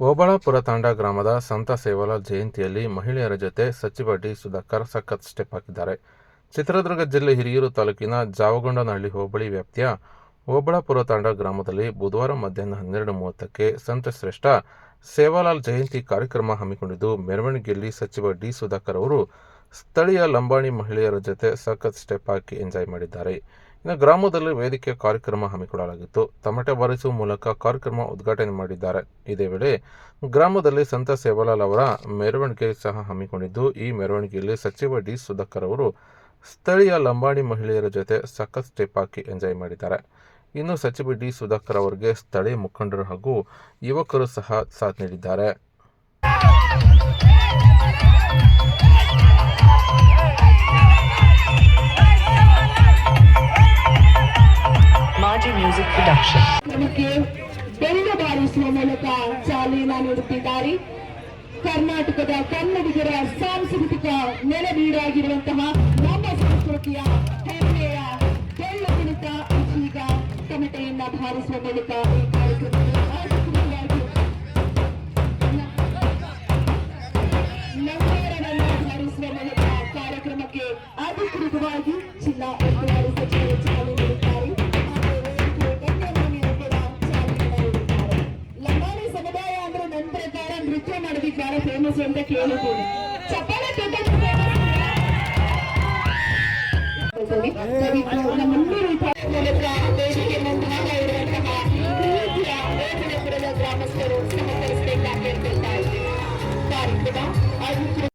ಓಬಳಾಪುರ ತಾಂಡ ಗ್ರಾಮದ ಸಂತ ಸೇವಾಲಾಲ್ ಜಯಂತಿಯಲ್ಲಿ ಮಹಿಳೆಯರ ಜೊತೆ ಸಚಿವ ಡಿ ಸುಧಾಕರ್ ಸಖತ್ ಸ್ಟೆಪ್ ಹಾಕಿದ್ದಾರೆ. ಚಿತ್ರದುರ್ಗ ಜಿಲ್ಲೆ ಹಿರಿಯೂರು ತಾಲೂಕಿನ ಜಾವಗೊಂಡನಹಳ್ಳಿ ಹೋಬಳಿ ವ್ಯಾಪ್ತಿಯ ಓಬಳಾಪುರ ತಾಂಡ ಗ್ರಾಮದಲ್ಲಿ ಬುಧವಾರ ಮಧ್ಯಾಹ್ನ ಹನ್ನೆರಡು ಮೂವತ್ತಕ್ಕೆ ಸಂತ ಶ್ರೇಷ್ಠ ಸೇವಾಲಾಲ್ ಜಯಂತಿ ಕಾರ್ಯಕ್ರಮ ಹಮ್ಮಿಕೊಂಡಿದ್ದು, ಮೆರವಣಿಗೆಯಲ್ಲಿ ಸಚಿವ ಡಿ ಸುಧಾಕರ್ ಅವರು ಸ್ಥಳೀಯ ಲಂಬಾಣಿ ಮಹಿಳೆಯರ ಜೊತೆ ಸಖತ್ ಸ್ಟೆಪ್ ಹಾಕಿ ಎಂಜಾಯ್ ಮಾಡಿದ್ದಾರೆ. ಇನ್ನು ಗ್ರಾಮದಲ್ಲಿ ವೇದಿಕೆ ಕಾರ್ಯಕ್ರಮ ಹಮ್ಮಿಕೊಳ್ಳಲಾಗಿತ್ತು. ತಮಟೆ ಬಾರಿಸುವ ಮೂಲಕ ಕಾರ್ಯಕ್ರಮ ಉದ್ಘಾಟನೆ ಮಾಡಿದ್ದಾರೆ. ಇದೇ ವೇಳೆ ಗ್ರಾಮದಲ್ಲಿ ಸಂತ ಸೇವಾಲಾಲ್ ಅವರ ಮೆರವಣಿಗೆ ಸಹ ಹಮ್ಮಿಕೊಂಡಿದ್ದು, ಈ ಮೆರವಣಿಗೆಯಲ್ಲಿ ಸಚಿವ ಡಿ ಸುಧಾಕರ್ ಅವರು ಸ್ಥಳೀಯ ಲಂಬಾಣಿ ಮಹಿಳೆಯರ ಜೊತೆ ಸಖತ್ ಸ್ಟೆಪ್ ಹಾಕಿ ಎಂಜಾಯ್ ಮಾಡಿದ್ದಾರೆ. ಇನ್ನು ಸಚಿವ ಡಿ ಸುಧಾಕರ್ ಅವರಿಗೆ ಸ್ಥಳೀಯ ಮುಖಂಡರು ಹಾಗೂ ಯುವಕರು ಸಹ ಸಾಥ್ ನೀಡಿದ್ದಾರೆ. Production. ನಮಗೆ ಬೆಳ್ಳ ಬಾರಿಸುವ ಮೂಲಕ ಚಾಲನೆ ನೀಡುತ್ತಿದ್ದಾರೆ ಕರ್ನಾಟಕದ ಕನ್ನಡಿಗರ ಸಾಂಸ್ಕೃತಿಕ ನೆಲವೀಡಾಗಿರುವಂತಹ ನಮ್ಮ ಸಂಸ್ಕೃತಿಯ ಹೆಮ್ಮೆಯ ಬೆಳ್ಳ ಕುಣಿತ ಇದೀಗ ತಮಟೆಯನ್ನ ಭಾರಿಸುವ ಬಾರಿಸುವ ಮೂಲಕ ಕಾರ್ಯಕ್ರಮಕ್ಕೆ ಅಧಿಕೃತವಾಗಿ ಜಿಲ್ಲಾ mi siente que yo no pude. Chapala, te